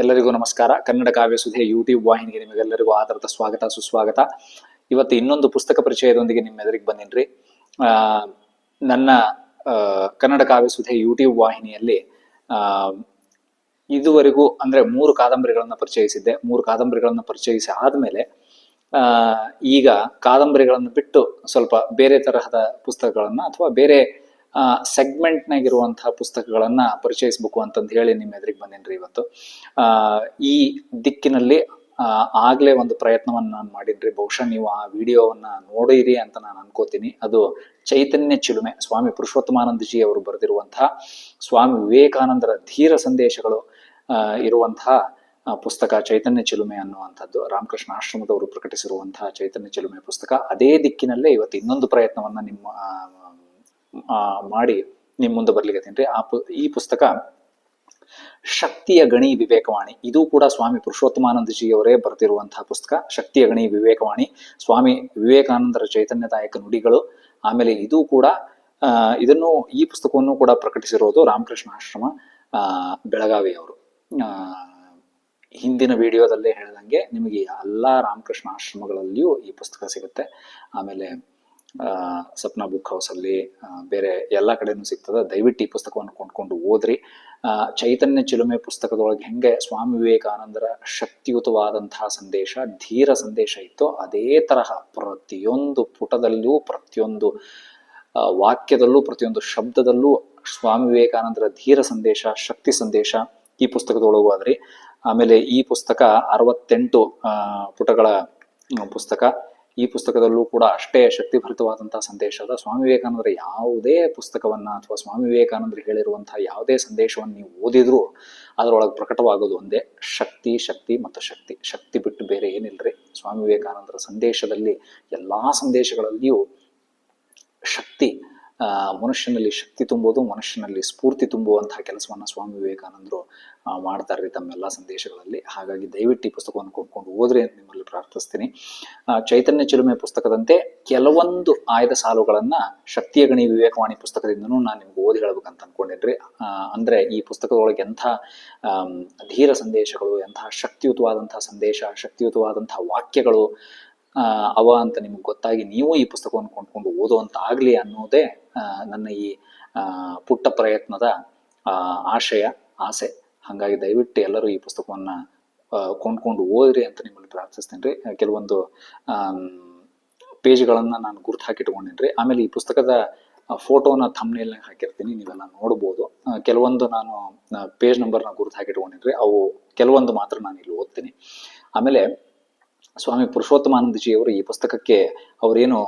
ಎಲ್ಲರಿಗೂ ನಮಸ್ಕಾರ. ಕನ್ನಡ ಕಾವ್ಯ ಸುಧೆ ಯೂಟ್ಯೂಬ್ ವಾಹಿನಿಗೆ ನಿಮಗೆಲ್ಲರಿಗೂ ಆಧಾರದ ಸ್ವಾಗತ, ಸುಸ್ವಾಗತ. ಇವತ್ತು ಇನ್ನೊಂದು ಪುಸ್ತಕ ಪರಿಚಯದೊಂದಿಗೆ ನಿಮ್ಮೆದುರಿಗೆ ಬಂದಿನ್ರಿ. ನನ್ನ ಕನ್ನಡ ಕಾವ್ಯ ಸುಧೆ ಯೂಟ್ಯೂಬ್ ವಾಹಿನಿಯಲ್ಲಿ ಇದುವರೆಗೂ ಅಂದ್ರೆ ಮೂರು ಕಾದಂಬರಿಗಳನ್ನು ಪರಿಚಯಿಸಿದ್ದೆ. ಮೂರು ಕಾದಂಬರಿಗಳನ್ನು ಪರಿಚಯಿಸಿ ಆದಮೇಲೆ ಈಗ ಕಾದಂಬರಿಗಳನ್ನು ಬಿಟ್ಟು ಸ್ವಲ್ಪ ಬೇರೆ ತರಹದ ಪುಸ್ತಕಗಳನ್ನು ಅಥವಾ ಬೇರೆ ಸೆಗ್ಮೆಂಟ್ನಾಗಿರುವಂತಹ ಪುಸ್ತಕಗಳನ್ನ ಪರಿಚಯಿಸ್ಬೇಕು ಅಂತಂದು ಹೇಳಿ ನಿಮ್ಮ ಎದುರಿಗೆ ಬಂದೇನ್ರಿ ಇವತ್ತು. ಆ ಈ ದಿಕ್ಕಿನಲ್ಲಿ ಆ, ಆಗ್ಲೇ ಒಂದು ಪ್ರಯತ್ನವನ್ನ ನಾನು ಮಾಡಿನ್ರಿ. ಬಹುಶಃ ನೀವು ಆ ವಿಡಿಯೋವನ್ನ ನೋಡಿರಿ ಅಂತ ನಾನು ಅನ್ಕೋತೀನಿ. ಅದು ಚೈತನ್ಯ ಚಿಲುಮೆ ಸ್ವಾಮಿ ಪುರುಷೋತ್ತಮಾನಂದಜಿ ಅವರು ಬರೆದಿರುವಂತಹ ಸ್ವಾಮಿ ವಿವೇಕಾನಂದರ ಧೀರ ಸಂದೇಶಗಳು ಆ, ಇರುವಂತಹ ಪುಸ್ತಕ ಚೈತನ್ಯ ಚಿಲುಮೆ ಅನ್ನುವಂಥದ್ದು. ರಾಮಕೃಷ್ಣ ಆಶ್ರಮದವರು ಪ್ರಕಟಿಸಿರುವಂತಹ ಚೈತನ್ಯ ಚಿಲುಮೆ ಪುಸ್ತಕ. ಅದೇ ದಿಕ್ಕಿನಲ್ಲೇ ಇವತ್ತು ಇನ್ನೊಂದು ಪ್ರಯತ್ನವನ್ನ ನಿಮ್ಮ ಆ, ಆ, ಮಾಡಿ ನಿಮ್ಮ ಮುಂದೆ ಬರ್ಲಿಕ್ಕೆ ಆ ಪು, ಈ ಪುಸ್ತಕ ಶಕ್ತಿಯ ಗಣಿ ವಿವೇಕವಾಣಿ. ಇದು ಕೂಡ ಸ್ವಾಮಿ ಪುರುಷೋತ್ತಮಾನಂದಜಿಯವರೇ ಬರೆದಿರುವಂತಹ ಪುಸ್ತಕ. ಶಕ್ತಿಯ ಗಣಿ ವಿವೇಕವಾಣಿ. ಸ್ವಾಮಿ ವಿವೇಕಾನಂದರ ಚೈತನ್ಯದಾಯಕ ನುಡಿಗಳು. ಆಮೇಲೆ ಇದು ಕೂಡ ಇದನ್ನು, ಈ ಪುಸ್ತಕವನ್ನು ಕೂಡ ಪ್ರಕಟಿಸಿರೋದು ರಾಮಕೃಷ್ಣ ಆಶ್ರಮ ಬೆಳಗಾವಿ ಬೆಳಗಾವಿಯವರು. ಹಿಂದಿನ ವಿಡಿಯೋದಲ್ಲೇ ಹೇಳ್ದಂಗೆ ನಿಮಗೆ ಎಲ್ಲ ರಾಮಕೃಷ್ಣ ಆಶ್ರಮಗಳಲ್ಲಿಯೂ ಈ ಪುಸ್ತಕ ಸಿಗುತ್ತೆ. ಆಮೇಲೆ ಸಪ್ನಾ ಬುಕ್ ಹೌಸಲ್ಲಿ ಬೇರೆ ಎಲ್ಲ ಕಡೆನೂ ಸಿಗ್ತದೆ. ದಯವಿಟ್ಟು ಈ ಪುಸ್ತಕವನ್ನು ಕೊಂಡ್ಕೊಂಡು ಓದ್ರಿ. ಚೈತನ್ಯ ಚಿಲುಮೆ ಪುಸ್ತಕದೊಳಗೆ ಹೆಂಗೆ ಸ್ವಾಮಿ ವಿವೇಕಾನಂದರ ಶಕ್ತಿಯುತವಾದಂತಹ ಸಂದೇಶ, ಧೀರ ಸಂದೇಶ ಇತ್ತು ಅದೇ ತರಹ ಪ್ರತಿಯೊಂದು ಪುಟದಲ್ಲೂ, ಪ್ರತಿಯೊಂದು ವಾಕ್ಯದಲ್ಲೂ, ಪ್ರತಿಯೊಂದು ಶಬ್ದದಲ್ಲೂ ಸ್ವಾಮಿ ವಿವೇಕಾನಂದರ ಧೀರ ಸಂದೇಶ, ಶಕ್ತಿ ಸಂದೇಶ ಈ ಪುಸ್ತಕದೊಳಗೂ ಆದ್ರಿ. ಆಮೇಲೆ ಈ ಪುಸ್ತಕ ಅರವತ್ತೆಂಟು ಪುಟಗಳ ಪುಸ್ತಕ. ಈ ಪುಸ್ತಕದಲ್ಲೂ ಕೂಡ ಅಷ್ಟೇ ಶಕ್ತಿಭರಿತವಾದಂತಹ ಸಂದೇಶ ಅದ ಸ್ವಾಮಿ ವಿವೇಕಾನಂದರ ಯಾವುದೇ ಪುಸ್ತಕವನ್ನ ಅಥವಾ ಸ್ವಾಮಿ ವಿವೇಕಾನಂದರು ಹೇಳಿರುವಂತಹ ಯಾವುದೇ ಸಂದೇಶವನ್ನು ನೀವು ಓದಿದ್ರು ಅದರೊಳಗೆ ಪ್ರಕಟವಾಗೋದು ಒಂದೇ, ಶಕ್ತಿ ಶಕ್ತಿ ಮತ್ತು ಶಕ್ತಿ. ಶಕ್ತಿ ಬಿಟ್ಟು ಬೇರೆ ಏನಿಲ್ರಿ? ಸ್ವಾಮಿ ವಿವೇಕಾನಂದರ ಸಂದೇಶದಲ್ಲಿ ಎಲ್ಲಾ ಸಂದೇಶಗಳಲ್ಲಿಯೂ ಶಕ್ತಿ ಮನುಷ್ಯನಲ್ಲಿ ಶಕ್ತಿ ತುಂಬೋದು, ಮನುಷ್ಯನಲ್ಲಿ ಸ್ಫೂರ್ತಿ ತುಂಬುವಂತಹ ಕೆಲಸವನ್ನ ಸ್ವಾಮಿ ವಿವೇಕಾನಂದರು ಮಾಡ್ತಾರೆ ರೀ ತಮ್ಮೆಲ್ಲ ಸಂದೇಶಗಳಲ್ಲಿ. ಹಾಗಾಗಿ ದಯವಿಟ್ಟು ಈ ಪುಸ್ತಕವನ್ನು ಕೊಂಡ್ಕೊಂಡು ಓದ್ರಿ ಅಂತ ನಿಮ್ಮಲ್ಲಿ ಪ್ರಾರ್ಥಿಸ್ತೀನಿ. ಚೈತನ್ಯ ಚಿಲುಮೆ ಪುಸ್ತಕದಂತೆ ಕೆಲವೊಂದು ಆಯ್ದ ಸಾಲುಗಳನ್ನ ಶಕ್ತಿಯ ಗಣಿ ವಿವೇಕವಾಣಿ ಪುಸ್ತಕದಿಂದನೂ ನಾನು ನಿಮ್ಗೆ ಓದಿ ಹೇಳ್ಬೇಕಂತ ಅನ್ಕೊಂಡಿದ್ರಿ. ಅಂದರೆ ಈ ಪುಸ್ತಕದೊಳಗೆ ಎಂಥ ಧೀರ ಸಂದೇಶಗಳು ಎಂತಹ ಶಕ್ತಿಯುತವಾದಂತಹ ಸಂದೇಶ ಶಕ್ತಿಯುತವಾದಂತಹ ವಾಕ್ಯಗಳು ಅವ ಅಂತ ನಿಮ್ಗೆ ಗೊತ್ತಾಗಿ ನೀವು ಈ ಪುಸ್ತಕವನ್ನು ಕೊಂಡ್ಕೊಂಡು ಓದುವಂತ ಆಗ್ಲಿ ಅನ್ನೋದೇ ನನ್ನ ಈ ಪುಟ್ಟ ಪ್ರಯತ್ನದ ಆಶಯ, ಆಸೆ. ಹಾಗಾಗಿ ದಯವಿಟ್ಟು ಎಲ್ಲರೂ ಈ ಪುಸ್ತಕವನ್ನು ಕೊಂಡ್ಕೊಂಡು ಓದ್ರಿ ಅಂತ ನಿಮ್ಮಲ್ಲಿ ಪ್ರಾರ್ಥಿಸ್ತೇನೆ ರೀ. ಕೆಲವೊಂದು ಪೇಜ್ಗಳನ್ನು ನಾನು ಗುರ್ತು ಹಾಕಿಟ್ಕೊಂಡಿನ್ರಿ. ಆಮೇಲೆ ಈ ಪುಸ್ತಕದ ಫೋಟೋನ ಥಮ್ನೇಲ್ನಾಗ ಹಾಕಿರ್ತೀನಿ. ನೀವೆಲ್ಲ ನೋಡ್ಬೋದು. ಕೆಲವೊಂದು ನಾನು ಪೇಜ್ ನಂಬರ್ನ ಗುರುತು ಹಾಕಿಟ್ಕೊಂಡಿನ್ರಿ. ಅವು ಕೆಲವೊಂದು ಮಾತ್ರ ನಾನು ಇಲ್ಲಿ ಓದ್ತೀನಿ. ಆಮೇಲೆ ಸ್ವಾಮಿ ಪುರುಷೋತ್ತಮಾನಂದಜಿಯವರು ಈ ಪುಸ್ತಕಕ್ಕೆ ಅವರೇನು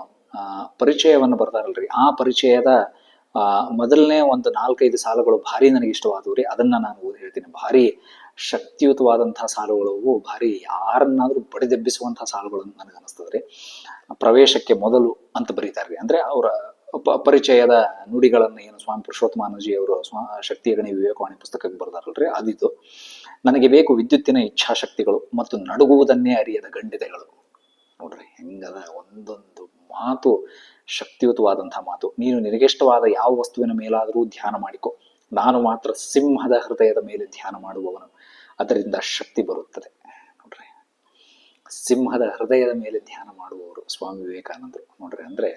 ಪರಿಚಯವನ್ನು ಬರ್ತಾರಲ್ರಿ ಆ ಪರಿಚಯದ ಮೊದಲನೇ ಒಂದು ನಾಲ್ಕೈದು ಸಾಲುಗಳು ಭಾರಿ ನನಗೆ ಇಷ್ಟವಾದವು ರೀ ಅದನ್ನು ನಾನು ಓದಿ ಹೇಳ್ತೀನಿ. ಭಾರಿ ಶಕ್ತಿಯುತವಾದಂತಹ ಸಾಲುಗಳು ಭಾರಿ ಯಾರನ್ನಾದರೂ ಬಡಿದೆಬ್ಬಿಸುವಂತಹ ಸಾಲುಗಳು ಅಂತ ನನಗೆ ಅನಿಸ್ತದೆ ರೀ ಪ್ರವೇಶಕ್ಕೆ ಮೊದಲು ಅಂತ ಬರೀತಾರ್ರಿ. ಅಂದ್ರೆ ಅವರ ಪರಿಚಯದ ನುಡಿಗಳನ್ನು ಏನು ಸ್ವಾಮಿ ಪುರುಷೋತ್ತಮಾನಜಿ ಅವರು ಸ್ವಾ ಶಕ್ತಿಯ ಗಣಿ ವಿವೇಕವಾಣಿ ಪುಸ್ತಕಕ್ಕೆ ಬರ್ದಾರಲ್ರಿ. ಅದಿದು. ನನಗೆ ಬೇಕು ವಿದ್ಯುತ್ತಿನ ಇಚ್ಛಾಶಕ್ತಿಗಳು ಮತ್ತು ನಡುಗುವುದನ್ನೇ ಅರಿಯದ ಗಂಡಿದೆಗಳು. ನೋಡ್ರಿ, ಹೆಂಗದ ಒಂದೊಂದು ಮಾತು ಶಕ್ತಿಯುತವಾದಂತಹ ಮಾತು. ನೀನು ನಿರ್ಗಿಷ್ಟವಾದ ಯಾವ ವಸ್ತುವಿನ ಮೇಲಾದರೂ ಧ್ಯಾನ ಮಾಡಿಕೊ. ನಾನು ಮಾತ್ರ ಸಿಂಹದ ಹೃದಯದ ಮೇಲೆ ಧ್ಯಾನ ಮಾಡುವವನು. ಅದರಿಂದ ಶಕ್ತಿ ಬರುತ್ತದೆ. ನೋಡ್ರಿ, ಸಿಂಹದ ಹೃದಯದ ಮೇಲೆ ಧ್ಯಾನ ಮಾಡುವವರು ಸ್ವಾಮಿ ವಿವೇಕಾನಂದರು. ನೋಡ್ರಿ, ಅಂದ್ರೆ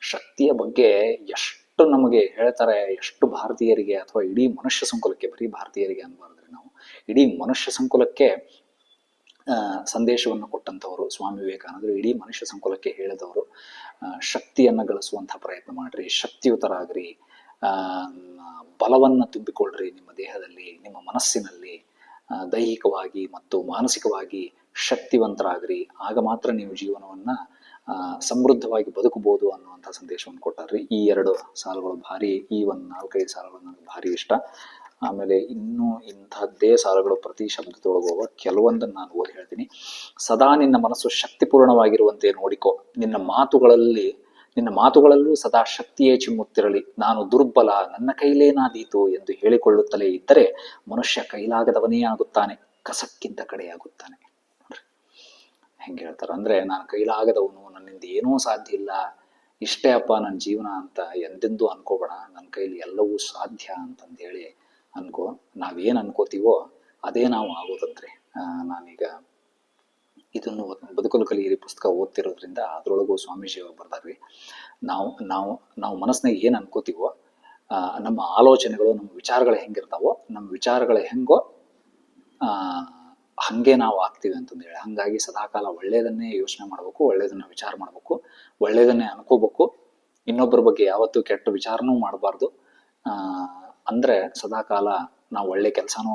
ಶಕ್ತಿಯ ಬಗ್ಗೆ ಎಷ್ಟು ನಮಗೆ ಹೇಳ್ತಾರೆ, ಎಷ್ಟು ಭಾರತೀಯರಿಗೆ ಅಥವಾ ಇಡೀ ಮನುಷ್ಯ ಸಂಕುಲಕ್ಕೆ ಬರೀ ಭಾರತೀಯರಿಗೆ ಅನ್ಬಾರ್ದ್ರಿ ನಾವು ಇಡೀ ಮನುಷ್ಯ ಸಂಕುಲಕ್ಕೆ ಸಂದೇಶವನ್ನು ಕೊಟ್ಟಂಥವರು ಸ್ವಾಮಿ ವಿವೇಕಾನಂದರು, ಇಡೀ ಮನುಷ್ಯ ಸಂಕುಲಕ್ಕೆ ಹೇಳಿದವರು ಶಕ್ತಿಯನ್ನು ಗಳಿಸುವಂತಹ ಪ್ರಯತ್ನ ಮಾಡ್ರಿ, ಶಕ್ತಿಯುತರಾಗ್ರಿ ಬಲವನ್ನು ತುಂಬಿಕೊಳ್ಳ್ರಿ ನಿಮ್ಮ ದೇಹದಲ್ಲಿ, ನಿಮ್ಮ ಮನಸ್ಸಿನಲ್ಲಿ ದೈಹಿಕವಾಗಿ ಮತ್ತು ಮಾನಸಿಕವಾಗಿ ಶಕ್ತಿವಂತರಾಗ್ರಿ. ಆಗ ಮಾತ್ರ ನೀವು ಜೀವನವನ್ನ ಸಮೃದ್ಧವಾಗಿ ಬದುಕಬಹುದು ಅನ್ನುವಂಥ ಸಂದೇಶವನ್ನು ಕೊಟ್ಟಾರ್ರಿ. ಈ ಎರಡು ಸಾಲುಗಳು ಭಾರಿ, ಈ ಒಂದು ನಾಲ್ಕೈದು ಸಾಲುಗಳು ನನಗೆ ಭಾರಿ ಇಷ್ಟ. ಆಮೇಲೆ ಇನ್ನೂ ಇಂಥದ್ದೇ ಸಾಲುಗಳು ಪ್ರತಿ ಶಬ್ದದೊಳಗುವ ಕೆಲವೊಂದನ್ನು ನಾನು ಓದಿ ಹೇಳ್ತೀನಿ. ಸದಾ ನಿನ್ನ ಮನಸ್ಸು ಶಕ್ತಿಪೂರ್ಣವಾಗಿರುವಂತೆ ನೋಡಿಕೋ. ನಿನ್ನ ಮಾತುಗಳಲ್ಲಿ, ನಿನ್ನ ಮಾತುಗಳಲ್ಲೂ ಸದಾ ಶಕ್ತಿಯೇ ಚಿಮ್ಮುತ್ತಿರಲಿ. ನಾನು ದುರ್ಬಲ, ನನ್ನ ಕೈಲೇನಾದೀತು ಎಂದು ಹೇಳಿಕೊಳ್ಳುತ್ತಲೇ ಇದ್ದರೆ ಮನುಷ್ಯ ಕೈಲಾಗದವನೇ ಆಗುತ್ತಾನೆ, ಕಸಕ್ಕಿಂತ ಕಡೆಯಾಗುತ್ತಾನೆ. ಹೆಂಗೆ ಹೇಳ್ತಾರೆ ಅಂದ್ರೆ, ನಾನು ಕೈಲಾಗದವನು, ನನ್ನಿಂದ ಏನೂ ಸಾಧ್ಯ ಇಲ್ಲ. ಇಷ್ಟೇ ಅಪ್ಪ ನನ್ನ ಜೀವನ ಅಂತ ಎಂದೆಂದೂ ಅನ್ಕೋಬೇಡ. ನನ್ನ ಕೈಲಿ ಎಲ್ಲವೂ ಸಾಧ್ಯ ಅಂತಂದೇಳಿ ಅನ್ಕೋ ನಾವೇನು ಅನ್ಕೋತೀವೋ ಅದೇ ನಾವು ಆಗೋದಂತ್ರಿ. ಆ, ನಾನೀಗ ಇದನ್ನು ಬದುಕಲು ಕಲಿಯಿರಿ ಪುಸ್ತಕ ಓದ್ತಿರೋದ್ರಿಂದ ಅದರೊಳಗೂ ಸ್ವಾಮೀಜಿ ಬರ್ದಾರ್ರಿ ನಾವು ನಾವು ನಾವು ಮನಸ್ಸಿನಾಗ ಏನು ಅನ್ಕೋತೀವೋ ನಮ್ಮ ಆಲೋಚನೆಗಳು ನಮ್ಮ ವಿಚಾರಗಳು ಹೆಂಗಿರ್ತಾವೋ ನಮ್ಮ ವಿಚಾರಗಳು ಹೆಂಗೋ ಹಂಗೆ ನಾವು ಆಗ್ತೀವಿ ಅಂತಂದೇಳಿ ಹಾಗಾಗಿ ಸದಾಕಾಲ ಒಳ್ಳೆಯದನ್ನೇ ಯೋಚನೆ ಮಾಡಬೇಕು ಒಳ್ಳೆಯದನ್ನ ವಿಚಾರ ಮಾಡಬೇಕು ಒಳ್ಳೆಯದನ್ನೇ ಅನ್ಕೋಬೇಕು. ಇನ್ನೊಬ್ಬರ ಬಗ್ಗೆ ಯಾವತ್ತೂ ಕೆಟ್ಟ ವಿಚಾರನೂ ಮಾಡಬಾರ್ದು. ಅಂದ್ರೆ ಸದಾಕಾಲ ನಾವು ಒಳ್ಳೆ ಕೆಲಸನೂ,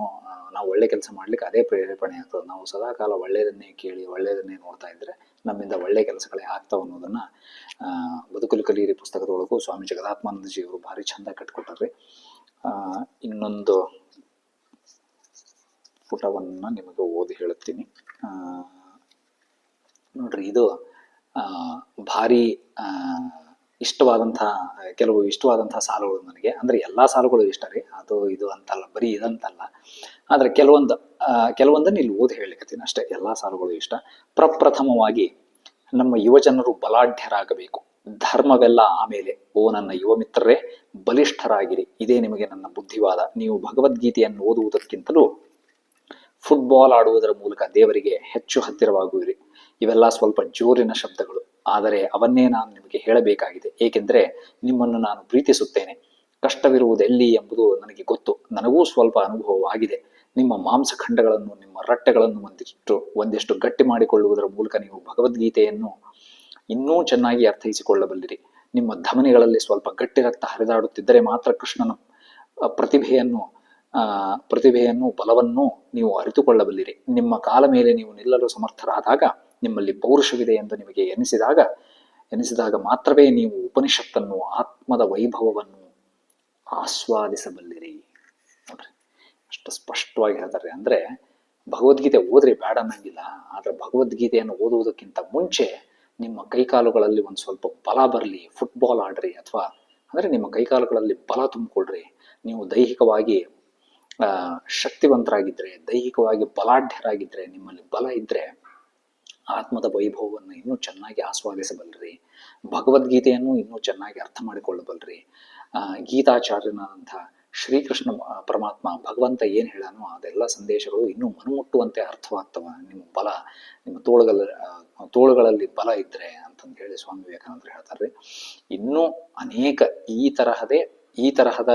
ನಾವು ಒಳ್ಳೆ ಕೆಲಸ ಮಾಡ್ಲಿಕ್ಕೆ ಅದೇ ಪ್ರೇರೇಪಣೆ ಆಗ್ತದೆ. ನಾವು ಸದಾಕಾಲ ಒಳ್ಳೆಯದನ್ನೇ ಕೇಳಿ, ಒಳ್ಳೆಯದನ್ನೇ ನೋಡ್ತಾ ಇದ್ರೆ ನಮ್ಮಿಂದ ಒಳ್ಳೆ ಕೆಲಸಗಳೇ ಆಗ್ತಾವ ಅನ್ನೋದನ್ನ ಬದುಕಲು ಕಲಿಯಿರಿ ಪುಸ್ತಕದೊಳಗೂ ಸ್ವಾಮಿ ಜಗದಾತ್ಮಾನಂದಜಿ ಅವರು ಭಾರಿ ಚಂದ ಕಟ್ಕೊಟ್ಟಾರ್ರಿ. ಇನ್ನೊಂದು ಪುಟವನ್ನ ನಿಮಗೆ ಓದಿ ಹೇಳುತ್ತೀನಿ. ನೋಡ್ರಿ ಇದು ಭಾರಿ ಇಷ್ಟವಾದಂತಹ ಕೆಲವು ಇಷ್ಟವಾದಂತಹ ಸಾಲುಗಳು ನನಗೆ. ಅಂದ್ರೆ ಎಲ್ಲಾ ಸಾಲುಗಳು ಇಷ್ಟ ರೀ. ಅದು, ಇದು ಅಂತಲ್ಲ, ಬರೀ ಇದಂತಲ್ಲ. ಆದ್ರೆ ಕೆಲವೊಂದು ಕೆಲವೊಂದನ್ನು ಇಲ್ಲಿ ಓದಿ ಹೇಳಲಿಕ್ಕತ್ತೀನಿ ಅಷ್ಟೇ. ಎಲ್ಲಾ ಸಾಲುಗಳು ಇಷ್ಟ. ಪ್ರಪ್ರಥಮವಾಗಿ ನಮ್ಮ ಯುವಜನರು ಬಲಾಢ್ಯರಾಗಬೇಕು. ಧರ್ಮವೆಲ್ಲ ಆಮೇಲೆ, ಓ ನನ್ನ ಯುವ ಮಿತ್ರರೇ, ಬಲಿಷ್ಠರಾಗಿರಿ. ಇದೇ ನಿಮಗೆ ನನ್ನ ಬುದ್ಧಿವಾದ. ನೀವು ಭಗವದ್ಗೀತೆಯನ್ನು ಓದುವುದಕ್ಕಿಂತಲೂ ಫುಟ್ಬಾಲ್ ಆಡುವುದರ ಮೂಲಕ ದೇವರಿಗೆ ಹೆಚ್ಚು ಹತ್ತಿರವಾಗುವಿರಿ. ಇವೆಲ್ಲ ಸ್ವಲ್ಪ ಜೋರಿನ ಶಬ್ದಗಳು. ಆದರೆ ಅವನ್ನೇ ನಾನು ನಿಮಗೆ ಹೇಳಬೇಕಾಗಿದೆ. ಏಕೆಂದರೆ ನಿಮ್ಮನ್ನು ನಾನು ಪ್ರೀತಿಸುತ್ತೇನೆ. ಕಷ್ಟವಿರುವುದೆಲ್ಲಿ ಎಂಬುದು ನನಗೆ ಗೊತ್ತು. ನನಗೂ ಸ್ವಲ್ಪ ಅನುಭವವಾಗಿದೆ. ನಿಮ್ಮ ಮಾಂಸಖಂಡಗಳನ್ನು, ನಿಮ್ಮ ರಟ್ಟೆಗಳನ್ನು ಒಂದಿಷ್ಟು ಒಂದಿಷ್ಟು ಗಟ್ಟಿ ಮಾಡಿಕೊಳ್ಳುವುದರ ಮೂಲಕ ನೀವು ಭಗವದ್ಗೀತೆಯನ್ನು ಇನ್ನೂ ಚೆನ್ನಾಗಿ ಅರ್ಥೈಸಿಕೊಳ್ಳಬಲ್ಲಿರಿ. ನಿಮ್ಮ ಧಮನಿಗಳಲ್ಲಿ ಸ್ವಲ್ಪ ಗಟ್ಟಿ ರಕ್ತ ಹರಿದಾಡುತ್ತಿದ್ದರೆ ಮಾತ್ರ ಕೃಷ್ಣನ ಪ್ರತಿಭೆಯನ್ನು ಪ್ರತಿಭೆಯನ್ನು, ಬಲವನ್ನು ನೀವು ಅರಿತುಕೊಳ್ಳಬಲ್ಲಿರಿ. ನಿಮ್ಮ ಕಾಲ ಮೇಲೆ ನೀವು ನಿಲ್ಲಲು ಸಮರ್ಥರಾದಾಗ ನಿಮ್ಮಲ್ಲಿ ಪೌರುಷವಿದೆ ಎಂದು ನಿಮಗೆ ಎನಿಸಿದಾಗ ಎನಿಸಿದಾಗ ಮಾತ್ರವೇ ನೀವು ಉಪನಿಷತ್ತನ್ನು, ಆತ್ಮದ ವೈಭವವನ್ನು ಆಸ್ವಾದಿಸಬಲ್ಲಿರಿ. ನೋಡ್ರಿ, ಅಷ್ಟು ಸ್ಪಷ್ಟವಾಗಿ ಹೇಳ್ತಾರೆ. ಅಂದ್ರೆ ಭಗವದ್ಗೀತೆ ಓದ್ರಿ ಬೇಡ ಅನ್ನಂಗಿಲ್ಲ. ಆದ್ರೆ ಭಗವದ್ಗೀತೆಯನ್ನು ಓದುವುದಕ್ಕಿಂತ ಮುಂಚೆ ನಿಮ್ಮ ಕೈಕಾಲುಗಳಲ್ಲಿ ಒಂದು ಸ್ವಲ್ಪ ಬಲ ಬರಲಿ ಫುಟ್ಬಾಲ್ ಆಡ್ರಿ ಅಥವಾ, ಅಂದ್ರೆ ನಿಮ್ಮ ಕೈಕಾಲುಗಳಲ್ಲಿ ಬಲ ತುಂಬಿಕೊಳ್ರಿ. ನೀವು ದೈಹಿಕವಾಗಿ ಶಕ್ತಿವಂತರಾಗಿದ್ರೆ, ದೈಹಿಕವಾಗಿ ಬಲಾಢ್ಯರಾಗಿದ್ರೆ, ನಿಮ್ಮಲ್ಲಿ ಬಲ ಇದ್ರೆ ಆತ್ಮದ ವೈಭವವನ್ನು ಇನ್ನೂ ಚೆನ್ನಾಗಿ ಆಸ್ವಾದಿಸಬಲ್ರಿ. ಭಗವದ್ಗೀತೆಯನ್ನು ಇನ್ನೂ ಚೆನ್ನಾಗಿ ಅರ್ಥ ಮಾಡಿಕೊಳ್ಳಬಲ್ಲರಿ ಗೀತಾಚಾರ್ಯನಾದಂಥ ಶ್ರೀಕೃಷ್ಣ ಪರಮಾತ್ಮ ಭಗವಂತ ಏನು ಹೇಳಾನೋ ಅದೆಲ್ಲ ಸಂದೇಶಗಳು ಇನ್ನೂ ಮನಮುಟ್ಟುವಂತೆ ಅರ್ಥವಾಗ್ತವ. ನಿಮ್ಮ ಬಲ, ನಿಮ್ಮ ತೋಳುಗಳ ತೋಳುಗಳಲ್ಲಿ ಬಲ ಇದ್ರೆ ಅಂತಂದು ಹೇಳಿ ಸ್ವಾಮಿ ವಿವೇಕಾನಂದರು ಹೇಳ್ತಾರೆ ಇನ್ನೂ ಅನೇಕ ಈ ತರಹದೇ, ಈ ತರಹದ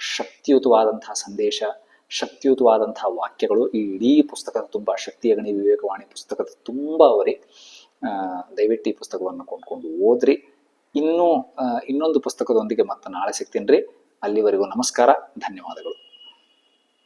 ಶಕ್ತಿಯುತವಾದಂತಹ ಸಂದೇಶ ಶಕ್ತಿಯುತವಾದಂತಹ ವಾಕ್ಯಗಳು. ಈ ಇಡೀ ಪುಸ್ತಕದ ತುಂಬ ಶಕ್ತಿಯ ಗಣಿ ವಿವೇಕವಾಣಿ ಪುಸ್ತಕದ ತುಂಬ ಅವರಿ. ದಯವಿಟ್ಟು ಈ ಪುಸ್ತಕವನ್ನು ಕೊಂಡ್ಕೊಂಡು ಓದ್ರಿ. ಇನ್ನೂ ಇನ್ನೊಂದು ಪುಸ್ತಕದೊಂದಿಗೆ ಮತ್ತೆ ನಾಳೆ ಸಿಗ್ತೀನಿ ರೀ. ಅಲ್ಲಿವರೆಗೂ ನಮಸ್ಕಾರ, ಧನ್ಯವಾದಗಳು.